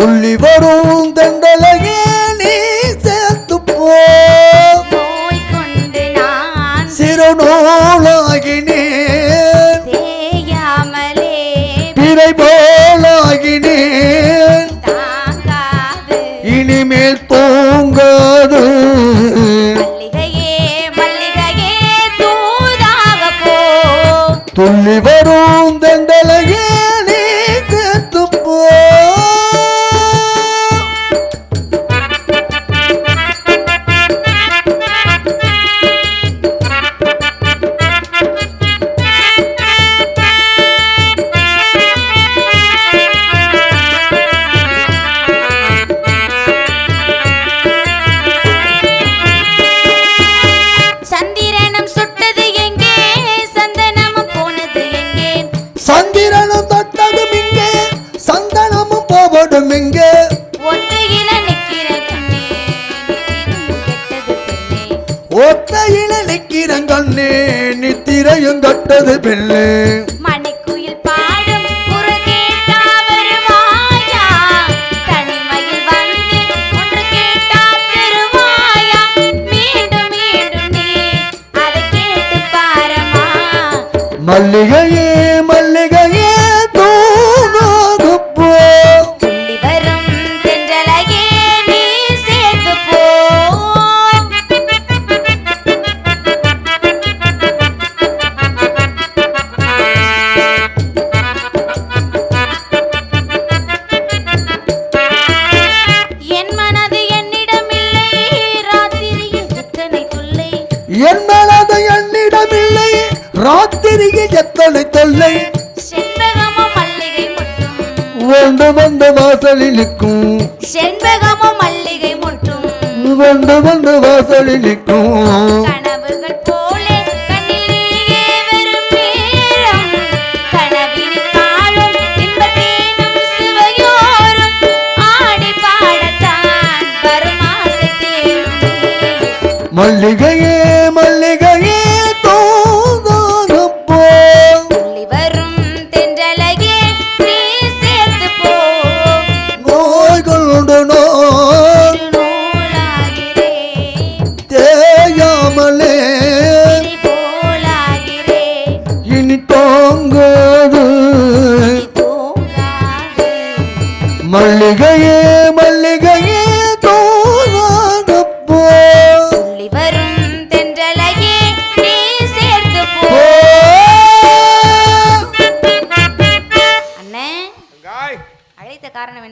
துள்ளி வரும் தண்டலையே நீ சேர்த்து போ. நோய் கொண்டு நான் சிறுநூலாகினேன் தேயாமலே பிறை போலாகினேன். இனிமேல் தூங்காது. துள்ளி வரும் தண்டலையே பெண்ணே ஒத்தையில நிக்கிறங்கண்ணே நித்திரையும் கட்டது பெண்ணு. மணிக்குயில் பாடும் குரல் என் மேலது என்னிடமில்லை ராத்திரியில் எத்தனை தொல்லை. செண்பகமும் மல்லிகை முட்டும். வந்து வந்து வாசலில் நிற்கும். செண்பகமும் மல்லிகை முட்டும். வந்து வந்து வாசலில் நிற்கும். மல்லிகையே மல்லிகையே தூங்காது போ. துள்ளி வரும் தென்றலையே நீ சேர்த்து போ. நோய் கொண்டு நோய் திருநூலாகிறே. தேயாமலே. திரி போலாகிறே இனி தோங்காது. மல்லிகையே காரணம் என்ன